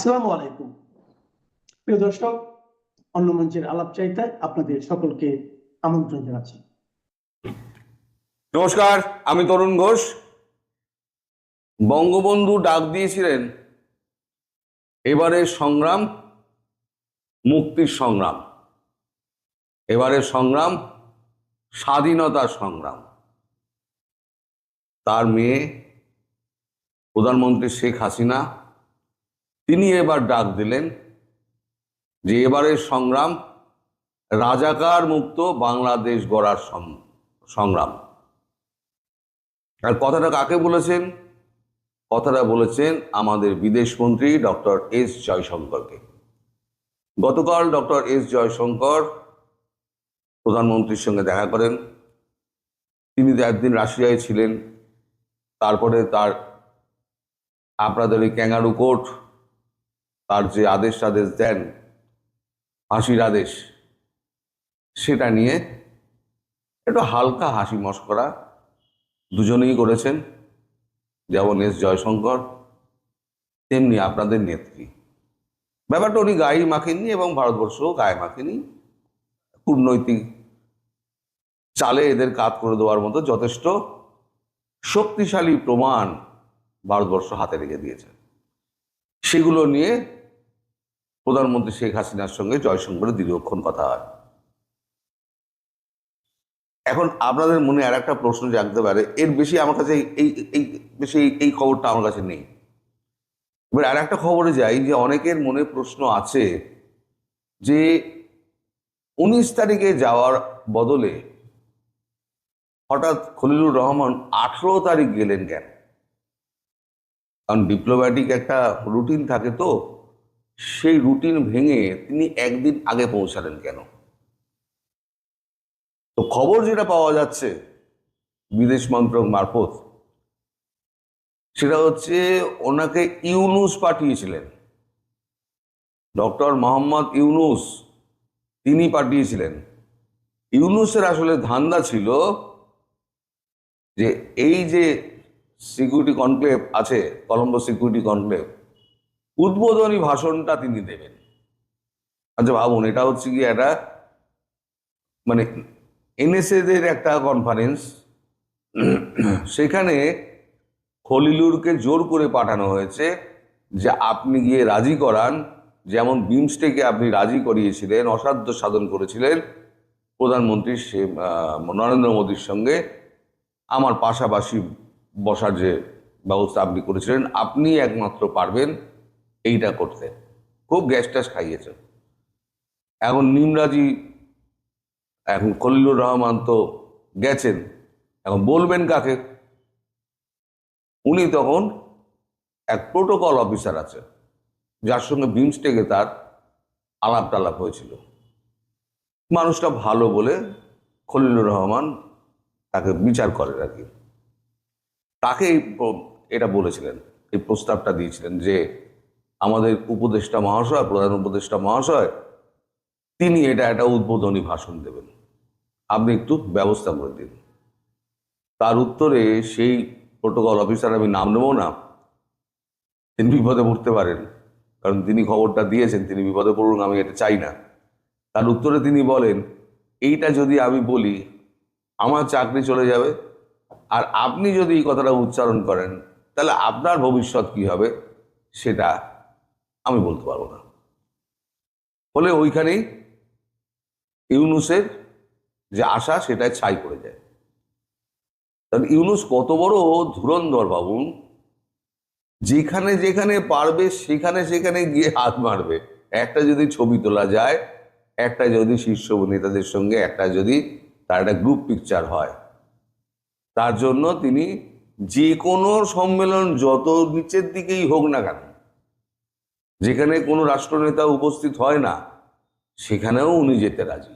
আসসালামু আলাইকুম। প্রিয় দর্শক, অন্য মঞ্চের আলাপ চাইতে আপনাদের সকলকে আমন্ত্রণ জানাচ্ছি। নমস্কার, আমি তরুণ ঘোষ। বঙ্গবন্ধু ডাক দিয়েছিলেন, এবারের সংগ্রাম, মুক্তির সংগ্রাম। এবারের সংগ্রাম, স্বাধীনতার সংগ্রাম। তার মেয়ে প্রধানমন্ত্রী শেখ হাসিনা তিনি এবার ডাক দিলেন যে এবারের সংগ্রাম রাজাকার মুক্ত বাংলাদেশ গড়ার সংগ্রাম। আর কথাটা কাকে বলেছেন? কথাটা বলেছেন আমাদের বিদেশমন্ত্রী ডক্টর এস জয়শঙ্করকে। গতকাল ডক্টর এস জয়শঙ্কর প্রধানমন্ত্রীর সঙ্গে দেখা করেন। তিনি একদিন রাশিয়ায় ছিলেন। তারপরে তার আপনাদের ওই ক্যাঙ্গারু কোর্ট তার যে আদেশ আদেশ দেন, হাসির আদেশ, সেটা নিয়ে একটু হালকা হাসি মস্করা দুজনেই করেছেন। যেমন এস জয়শঙ্কর, তেমনি আপনাদের নেত্রী। ব্যাপারটা উনি গায়ে মাখেননি এবং ভারতবর্ষও গায়ে মাখেনি। কূটনৈতিক চালে এদের কাজ করে দেওয়ার মতো যথেষ্ট শক্তিশালী প্রমাণ ভারতবর্ষ হাতে রেখে দিয়েছে। সেগুলো নিয়ে প্রধানমন্ত্রী শেখ হাসিনার সঙ্গে জয়শঙ্করের দীর্ঘক্ষণ কথা হয়। এখন আপনাদের মনে আর একটা প্রশ্ন জাগতে পারে, এর বেশি আমার কাছে এই- এই বেশি এই খবরটা আমার কাছে নেই। এবার আর একটা খবরে যাই যে অনেকের মনে প্রশ্ন আছে যে উনিশ তারিখে যাওয়ার বদলে হঠাৎ খলিলুর রহমান আঠেরো তারিখ গেলেন কেন? কারণ ডিপ্লোম্যাটিক একটা রুটিন থাকে তো। সেই রুটিন ভেঙে তিনি একদিন আগে পৌঁছালেন কেন? তো খবর যেটা পাওয়া যাচ্ছে বিদেশ মন্ত্রক মারফত, সেটা হচ্ছে ওনাকে ইউনুস পাঠিয়েছিলেন। ডক্টর মোহাম্মদ ইউনুস তিনি পাঠিয়েছিলেন। ইউনুসের আসলে ধান্দা ছিল যে এই যে সিকিউরিটি কনক্লেভ আছে কলম্বো সিকিউরিটি কনক্লেভ উদ্বোধনী ভাষণটা তিনি দেবেন। আচ্ছা ভাবুন, এটা হচ্ছে কি একটা মানে এনএসএদের একটা কনফারেন্স সেখানে খলিলুরকে জোর করে পাঠানো হয়েছে যে আপনি গিয়ে রাজি করান। যেমন বিমস্টেকে আপনি রাজি করিয়েছিলেন, অসাধ্য সাধন করেছিলেন, প্রধানমন্ত্রী সে নরেন্দ্র মোদীর সঙ্গে। আমার পাশাপাশি বসার যে ব্যবস্থা আপনি করেছিলেন আপনি একমাত্র পারবেন। এইটা করতে। খুব গ্যাস ট্যাস খাইয়েছেন এখন নিমরাজি, এখন খলিলুর রহমান তো গেছেন। এখন বলবেন কাকে? উনি তখন এক প্রোটোকল অফিসার আছে যার সঙ্গে বিমস্টেকে তার আলাপ টালাপ হয়েছিল। মানুষটা ভালো বলে খলিলুর রহমান তাকে বিচার করেন আর কি। তাকে এটা বলেছিলেন, এই প্রস্তাবটা দিয়েছিলেন যে আমাদের উপদেষ্টা মহাশয়, প্রধান উপদেষ্টা মহাশয়, তিনি এটা একটা উদ্বোধনী ভাষণ দেবেন। আপনি একটু ব্যবস্থা করে দিন। তার উত্তরে সেই প্রোটোকল অফিসার আমি নাম নেব না, তিনি বিপদে পড়তে পারেন। কারণ তিনি খবরটা দিয়েছেন, তিনি বিপদে পড়ুন আমি এটা চাই না। তার উত্তরে তিনি বলেন, এইটা যদি আমি বলি, আমার চাকরি চলে যাবে। আর আপনি যদি এই কথাটা উচ্চারণ করেন, তাহলে আপনার ভবিষ্যৎ কি হবে? সেটা আমি বলতে পারব না। ফলে ওইখানেই ইউনুসের যে আশা সেটাই ছাই করে যায়। কারণ ইউনুস কত বড় ধুরন্ধর ভাবুন যেখানে যেখানে পারবে, সেখানে সেখানে গিয়ে হাত মারবে। একটা যদি ছবি তোলা যায়, একটা যদি শীর্ষ নেতাদের সঙ্গে, একটা যদি তার একটা গ্রুপ পিকচার হয়, তার জন্য তিনি যে কোনো সম্মেলন যত নিচের দিকেই হোক না কেন যেখানে কোনো রাষ্ট্রনেতা উপস্থিত হয় না, সেখানেও উনি যেতে রাজি।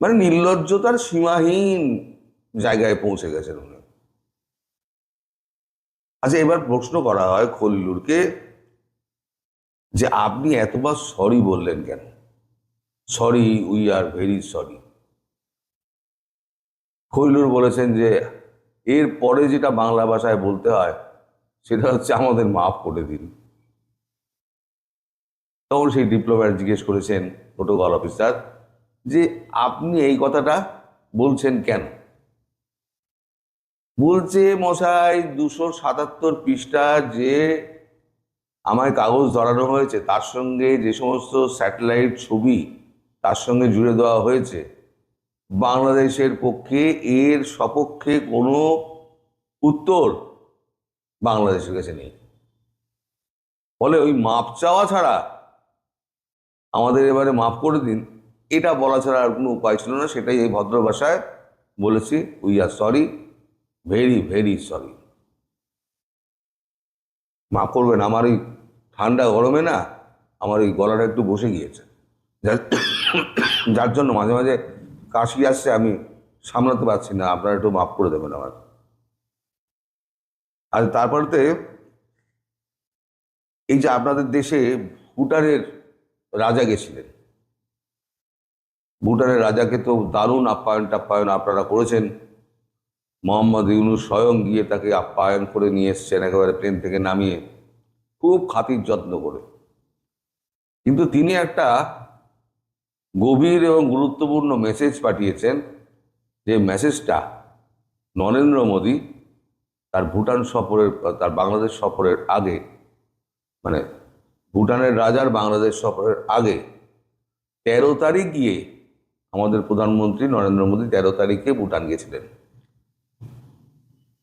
মানে নির্লজ্জতার সীমাহীন জায়গায় পৌঁছে গেছেন উনি। আচ্ছা এবার প্রশ্ন করা হয় খলিলুরকে যে আপনি এতবার সরি বললেন কেন? Sorry we are very sorry Khalilur বলেছেন যে এর পরে যেটা বাংলা ভাষায় বলতে হয়, সেটা হচ্ছে আমাদের মাফ করে দিন। তখন সেই ডিপ্লোম্যাট জিজ্ঞেস করেছেন প্রোটোকল অফিসার যে আপনি এই কথাটা বলছেন কেন? বলছে, মশাই, দুশো সাতাত্তর পৃষ্ঠা যে আমায় কাগজ ধরানো হয়েছে, তার সঙ্গে যে সমস্ত স্যাটেলাইট ছবি, তার সঙ্গে জুড়ে দেওয়া হয়েছে, বাংলাদেশের পক্ষে এর সপক্ষে কোনো উত্তর বাংলাদেশের কাছে নেই। ফলে ওই মাপ চাওয়া ছাড়া আমাদের এবারে মাফ করে দিন। এটা বলা ছাড়া আর কোনো উপায় ছিল না, সেটাই এই ভদ্র ভাষায় বলেছি। We are sorry very very sorry মাফ করবেন, আমার এই ঠান্ডা গরমে না, আমার এই গলাটা একটু বসে গিয়েছে। যার জন্য মাঝে মাঝে কাশি আসছে, আমি সামলাতে পারছি না। আপনারা একটু মাফ করে দেবেন আমার আর তারপরেতে এই যে আপনাদের দেশে ভুটানের রাজা গেছিলেন। ভুটানের রাজাকে তো দারুণ আপ্যায়ন টাপ্যায়ন আপনারা করেছেন। মোহাম্মদ ইউনুস স্বয়ং গিয়ে তাকে আপ্যায়ন করে নিয়ে এসছেন একেবারে প্লেন থেকে নামিয়ে, খুব খাতির যত্ন করে। কিন্তু তিনি একটা গভীর এবং গুরুত্বপূর্ণ মেসেজ পাঠিয়েছেন যে মেসেজটা নরেন্দ্র মোদী তার ভুটান সফরের, তার বাংলাদেশ সফরের আগে মানে ভুটানের রাজার বাংলাদেশ সফরের আগে তেরো তারিখ গিয়ে আমাদের প্রধানমন্ত্রী নরেন্দ্র মোদী তেরো তারিখে ভুটান গেছিলেন।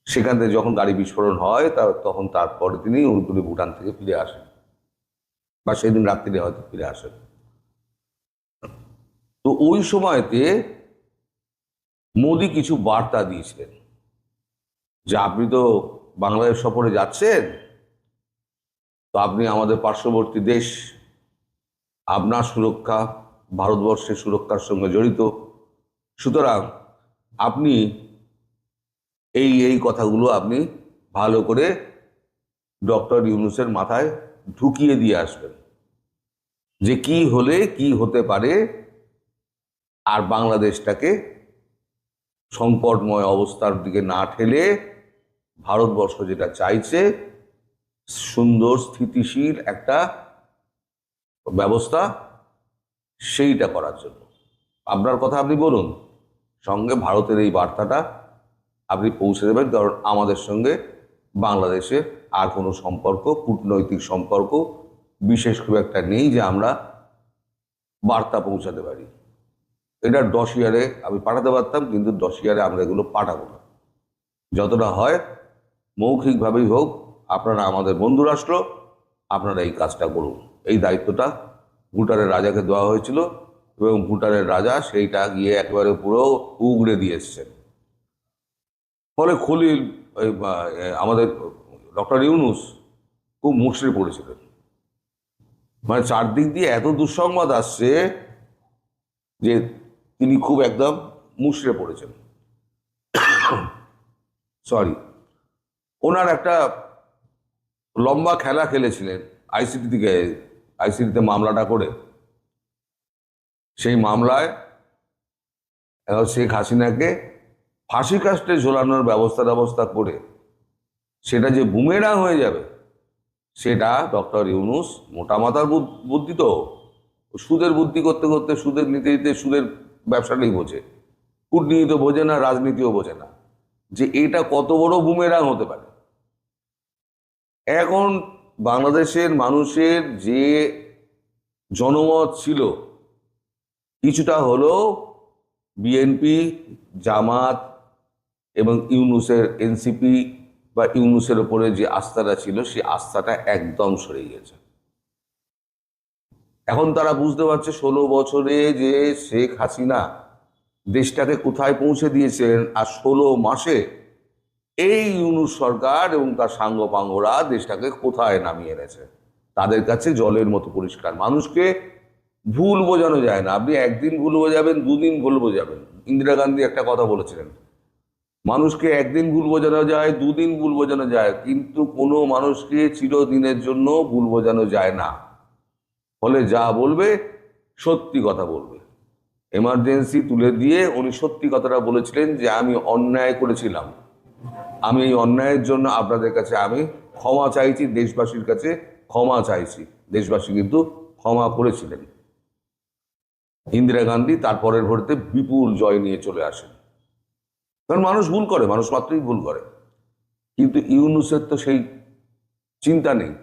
সেখান থেকে যখন গাড়ি বিস্ফোরণ হয়, তা তখন তারপরে তিনি উনি ভুটান থেকে ফিরে আসেন। বা সেদিন রাত্রিরে হয়তো ফিরে আসেন। তো ওই সময়তে মোদি কিছু বার্তা দিয়েছিলেন। যে আপনি তো বাংলাদেশ সফরে যাচ্ছেন তো আপনি আমাদের পার্শ্ববর্তী দেশ, আপনার সুরক্ষা, ভারতবর্ষের সুরক্ষার সঙ্গে জড়িত। সুতরাং আপনি এই এই কথাগুলো আপনি ভালো করে ডক্টর ইউনুসের মাথায় ঢুকিয়ে দিয়ে আসবেন যে কি হলে কি হতে পারে আর বাংলাদেশটাকে সংকটময় অবস্থার দিকে না ঠেলে ভারতবর্ষ যেটা চাইছে সুন্দর, স্থিতিশীল একটা ব্যবস্থা সেইটা করার জন্য। আপনার কথা আপনি বলুন, সঙ্গে ভারতের এই বার্তাটা আপনি পৌঁছে দেবেন, কারণ আমাদের সঙ্গে বাংলাদেশের আর কোনো সম্পর্ক, কূটনৈতিক সম্পর্ক বিশেষ খুব একটা নেই যে আমরা বার্তা পৌঁছাতে পারি। এটা দশ ইয়ারে আমি পাঠাতে পারতাম, কিন্তু দশ ইয়ারে আমরা এগুলো পাঠাবো না। যতটা হয়, মৌখিকভাবেই হোক আপনারা আমাদের বন্ধু রাষ্ট্র, আপনারা এই কাজটা করুন। এই দায়িত্বটা ভুটানের রাজাকে দেওয়া হয়েছিল এবং ভুটানের রাজা সেইটা গিয়ে একেবারে পুরো উগড়ে দিয়ে এসছেন। ফলে খলিল আমাদের ডক্টর ইউনুস খুব মুশড়ে পড়েছিলেন। মানে চারদিক দিয়ে এত দুঃসংবাদ আসছে যে তিনি খুব একদম মুশড়ে পড়েছেন। সরি ওনার একটা লম্বা খেলা খেলেছিলেন আইসিটি থেকে আইসিটিতে মামলাটা করে। সেই মামলায় শেখ হাসিনাকে ফাঁসি কাস্টে ঝোলানোর ব্যবস্থা ব্যবস্থা করে, সেটা যে বুমেরাং হয়ে যাবে, সেটা ডক্টর ইউনুস মোটা মাথার বুদ- বুদ্ধি তো। সুদের বুদ্ধি করতে করতে সুদের নিতে নিতে সুদের ব্যবসাটাই বোঝে। কূটনীতি বোঝে না, রাজনীতিও বোঝে না। যে এটা কত বড় বুমেরাং হতে পারে। এখন বাংলাদেশের মানুষের যে জনমত ছিল, কিছুটা হলেও বিএনপি জামাত এবং ইউনুসের এনসিপি বা ইউনুসের ওপরে যে আস্থাটা ছিল, সেই আস্থাটা একদম সরে গেছে এখন তারা বুঝতে পারছে ষোলো বছরে যে শেখ হাসিনা দেশটাকে কোথায় পৌঁছে দিয়েছেন আর ষোলো মাসে এই ইউনুস সরকার এবং তার সাঙ্গপাঙ্গরা দেশটাকে কোথায় নামিয়ে এনেছে? তাদের কাছে জলের মতো পরিষ্কার। মানুষকে ভুল বোঝানো যায় না। আপনি একদিন ভুল বোঝাবেন, দুদিন ভুল বোঝাবেন। ইন্দিরা গান্ধী একটা কথা বলেছিলেন, মানুষকে একদিন ভুল বোঝানো যায়, দুদিন ভুল বোঝানো যায়, কিন্তু কোনো মানুষকে চিরদিনের জন্য ভুল বোঝানো যায় না। ফলে যা বলবে, সত্যি কথা বলবে। এমার্জেন্সি তুলে দিয়ে উনি সত্যি কথাটা বলেছিলেন যে, আমি অন্যায় করেছিলাম। আমি এই অন্যায়ের জন্য আপনাদের কাছে আমি ক্ষমা চাইছি, দেশবাসীর কাছে ক্ষমা চাইছি। দেশবাসী কিন্তু ক্ষমা করেছিলেন। ইন্দিরা গান্ধী তারপরের ভোটে বিপুল জয় নিয়ে চলে আসেন। কারণ মানুষ ভুল করে, মানুষ মাত্রই ভুল করে। কিন্তু ইউনুসের তো সেই চিন্তা নেই।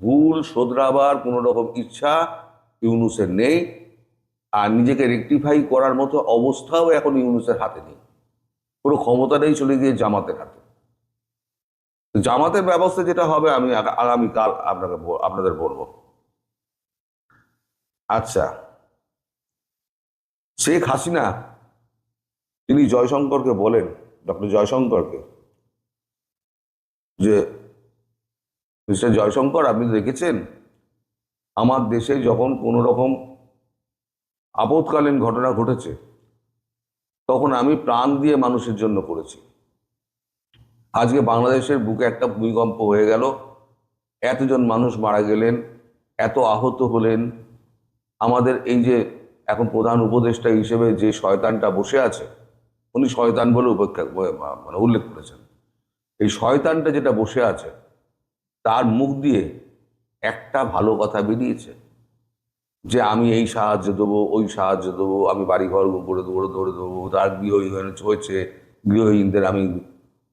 ভুল শোধরাবার কোনো রকম ইচ্ছা ইউনুসের নেই। আর নিজেকে রেকটিফাই করার মতো অবস্থাও এখন ইউনুসের হাতে নেই। পুরো ক্ষমতাটাই চলে গিয়ে জামাতের হাতে। জামাতের ব্যবস্থা যেটা হবে, আমি আগামীকাল আপনাকে আপনাদের বলব। আচ্ছা। শেখ হাসিনা, তিনি জয়শঙ্করকে বলেন, ডক্টর জয়শঙ্করকে, যে, মিস্টার জয়শঙ্কর, আপনি দেখেছেন, আমার দেশে যখন কোনো রকম আপৎকালীন ঘটনা ঘটেছে, তখন আমি প্রাণ দিয়ে মানুষের জন্য করেছি। আজকে বাংলাদেশের বুকে একটা ভূমিকম্প হয়ে গেল। এতজন মানুষ মারা গেলেন, এত আহত হলেন। আমাদের এই যে এখন প্রধান উপদেষ্টা হিসেবে যে শয়তানটা বসে আছে, উনি শয়তান বলে উপেক্ষা মানে উল্লেখ করেছেন। এই শয়তানটা যেটা বসে আছে, তার মুখ দিয়ে একটা ভালো কথা বেরিয়েছে, যে আমি এই সাহায্য দেবো, ওই সাহায্য দেবো, আমি বাড়িঘর করে দেবো ধরে দেবো তার গৃহহীন হয়েছে, গৃহহীনদের আমি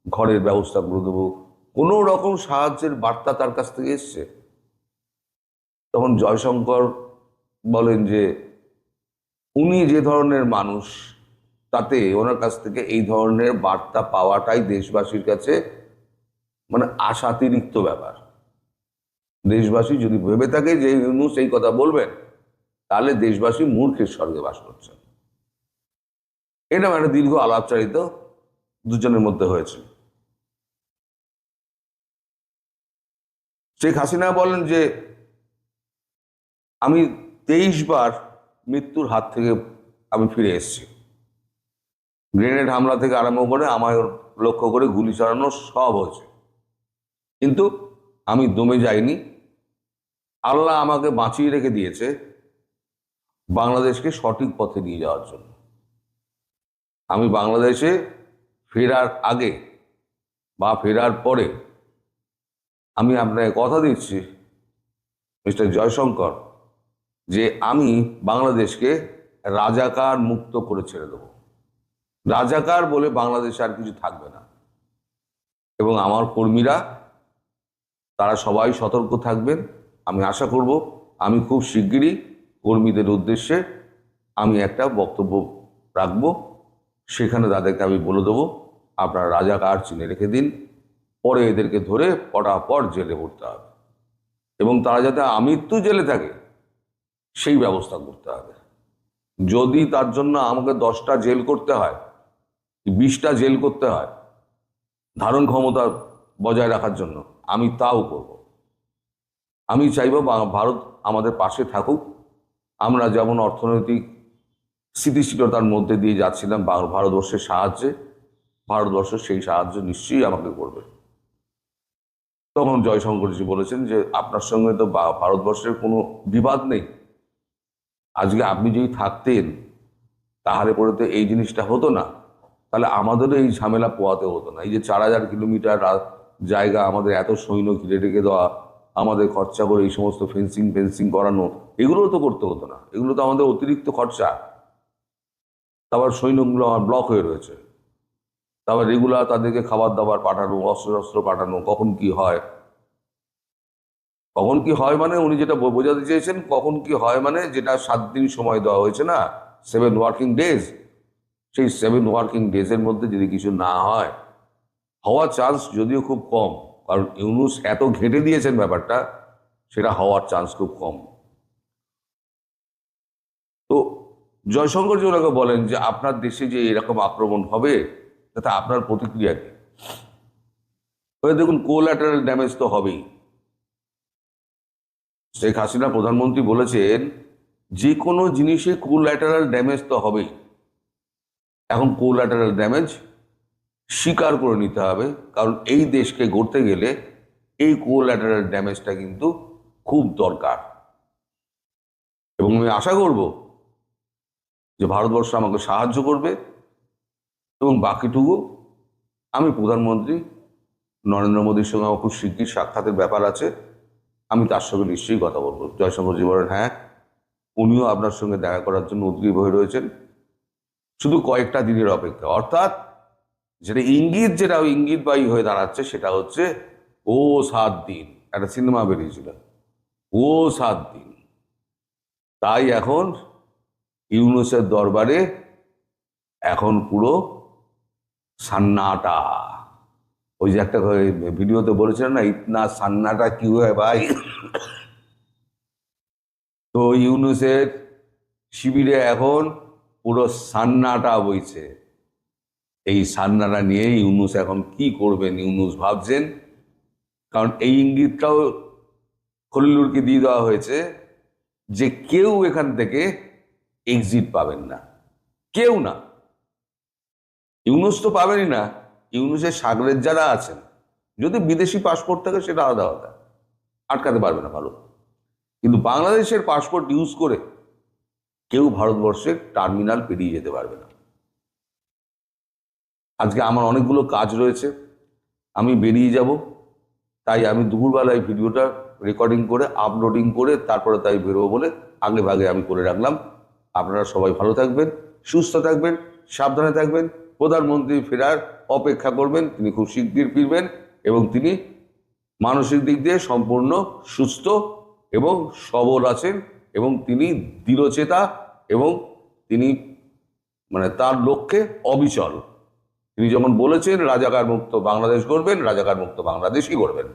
ঘরের ব্যবস্থা করে দেবো। কোনো রকম সাহায্যের বার্তা তার কাছ থেকে এসছে। তখন জয়শঙ্কর বলেন যে, উনি যে ধরনের মানুষ, তাতে ওনার কাছ থেকে এই ধরনের বার্তা পাওয়াটাই দেশবাসীর কাছে মানে আশাতিরিক্ত ব্যাপার। দেশবাসী যদি ভেবে থাকে যে ইউনুস এই কথা বলবেন, তাহলে দেশবাসী মূর্খের স্বর্গে বাস করছেন। এটা একটা দীর্ঘ আলাপচারিত দুজনের মধ্যে হয়েছে। শেখ হাসিনা বলেন যে, আমি তেইশ বার মৃত্যুর হাত থেকে আমি ফিরে এসেছি। গ্রেনেড হামলা থেকে আরম্ভ করে আমার লক্ষ্য করে গুলি চালানো সব হয়েছে। কিন্তু আমি দমে যাইনি। আল্লাহ আমাকে বাঁচিয়ে রেখে দিয়েছে বাংলাদেশকে সঠিক পথে নিয়ে যাওয়ার জন্য। আমি বাংলাদেশে ফেরার আগে বা ফেরার পরে আমি আপনাকে কথা দিচ্ছি, মিস্টার জয়শঙ্কর, যে আমি বাংলাদেশকে রাজাকার মুক্ত করে ছেড়ে দেবো। রাজাকার বলে বাংলাদেশে আর কিছু থাকবে না। এবং আমার কর্মীরা, তারা সবাই সতর্ক থাকবেন। আমি আশা করব, আমি খুব শিগগিরই কর্মীদের উদ্দেশ্যে আমি একটা বক্তব্য রাখব। সেখানে তাদেরকে আমি বলে দেবো, আপনারা রাজাকার চিনে রেখে দিন। পরে এদেরকে ধরে পটাপট জেলে ভরতে হবে। এবং তারা যাতে আমৃত্যু জেলে থাকে, সেই ব্যবস্থা করতে হবে। যদি তার জন্য আমাকে দশটা জেল করতে হয় বিশটা জেল করতে হয়, ধারণ ক্ষমতা বজায় রাখার জন্য আমি তাও করব। আমি চাইব ভারত আমাদের পাশে থাকুক। আমরা যেমন অর্থনৈতিক স্থিতিশীলতার মধ্যে দিয়ে যাচ্ছিলাম ভারতবর্ষের সাহায্যে, ভারতবর্ষ সেই সাহায্য নিশ্চয়ই আমাকে করবে। তখন জয়শঙ্করজি বলেছেন যে, আপনার সঙ্গে তো ভারতবর্ষের কোনো বিবাদ নেই। আজকে আপনি যদি থাকতেন, তাহলে পরে তো এই জিনিসটা হতো না। তাহলে আমাদেরও এই ঝামেলা পোয়াতে হতো না। এই যে চার হাজার কিলোমিটার জায়গা আমাদের এত সৈন্য ঘিরে রেখে দেওয়া, আমাদের খরচা করে এই সমস্ত ফেন্সিং ফেন্সিং করানো, এগুলোও তো করতে হতো না। এগুলো তো আমাদের অতিরিক্ত খরচা। তারপর সৈন্যগুলো আমার ব্লক হয়ে রয়েছে। তারপর রেগুলার তাদেরকে খাবার দাবার পাঠানো অস্ত্র অস্ত্র পাঠানো, কখন কি হয়? কখন কি হয় মানে উনি যেটা বোঝাতে চেয়েছেন, কখন কি হয় মানে যেটা সাত দিন সময় দেওয়া হয়েছে না সেভেন ওয়ার্কিং ডেজ সেই সেভেন ওয়ার্কিং ডেজের মধ্যে যদি কিছু না হয়, হওয়ার চান্স যদিও খুব কম, কারণ ইউনুস এত ঘেঁটে দিয়েছেন ব্যাপারটা, সেটা হওয়ার চান্স খুব কম। তো জয়শঙ্কর জি ওনাকে বলেন যে আপনার দেশে যে এরকম আক্রমণ হবে তাতে আপনার প্রতিক্রিয়া কি? দেখুন কোল্যাটারাল ড্যামেজ তো হবেই। শেখ হাসিনা প্রধানমন্ত্রী বলেছেন, যে কোনো জিনিসে কোল্যাটারাল ড্যামেজ তো হবেই। এখন কোল্যাটারাল ড্যামেজ স্বীকার করে নিতে হবে, কারণ এই দেশকে গড়তে গেলে এই কোল্যাটারাল ড্যামেজটা কিন্তু খুব দরকার। এবং আমি আশা করব যে ভারতবর্ষ আমাকে সাহায্য করবে। এবং বাকিটুকু আমি প্রধানমন্ত্রী নরেন্দ্র মোদীর সঙ্গে আমার খুব শিগগির সাক্ষাতের ব্যাপার আছে। আমি তার সঙ্গে নিশ্চয়ই কথা বলব। জয়শঙ্করজি বলেন হ্যাঁ উনিও আপনার সঙ্গে দেখা করার জন্য উদ্গ্রীব হয়ে রয়েছেন। শুধু কয়েকটা দিনের অপেক্ষা। অর্থাৎ যেটা ইঙ্গিত, যেটা ইঙ্গিতবাহী হয়ে দাঁড়াচ্ছে সেটা হচ্ছে ও সাত দিন। একটা সিনেমা বেরিয়েছিল। ও সাত দিন। তাই এখন ইউনুসের দরবারে এখন পুরো সান্নাটা। ওই যে একটা ভিডিওতে বলেছিলেন না, ইতনা সান্নাটা কি হয় ভাই? তো ইউনুসের শিবিরে এখন পুরো সান্নাটা বইছে। এই সান্নাটা নিয়ে ইউনুস এখন কি করবেন, ইউনুস ভাবছেন? কারণ এই ইঙ্গিতটাও খলিলুরকে দিয়ে দেওয়া হয়েছে যে কেউ এখান থেকে এক্সিট পাবেন না। কেউ না। ইউনুস তো পাবেনই না। ইউনুসের সাগরের যারা আছেন, যদি বিদেশি পাসপোর্ট থাকে সেটা আলাদা আলাদা আটকাতে পারবে না ভালো। কিন্তু বাংলাদেশের পাসপোর্ট ইউজ করে কেউ ভারতবর্ষের টার্মিনাল পেরিয়ে যেতে পারবে না। আজকে আমার অনেকগুলো কাজ রয়েছে, আমি বেরিয়ে যাব। তাই আমি দুপুরবেলায় ভিডিওটা রেকর্ডিং করে আপলোডিং করে, তারপরে তাই বেরোবো বলে আগে ভাগে আমি করে রাখলাম। আপনারা সবাই ভালো থাকবেন, সুস্থ থাকবেন, সাবধানে থাকবেন। প্রধানমন্ত্রী ফেরার অপেক্ষা করবেন, তিনি খুব শিগগির ফিরবেন এবং তিনি মানসিক দিক দিয়ে সম্পূর্ণ সুস্থ এবং সবল আছেন এবং তিনি দৃঢ়চেতা এবং তিনি মানে তার লক্ষ্যে অবিচল। তিনি যখন বলেছেন, রাজাকার মুক্ত বাংলাদেশ করবেন রাজাকার মুক্ত বাংলাদেশই করবেন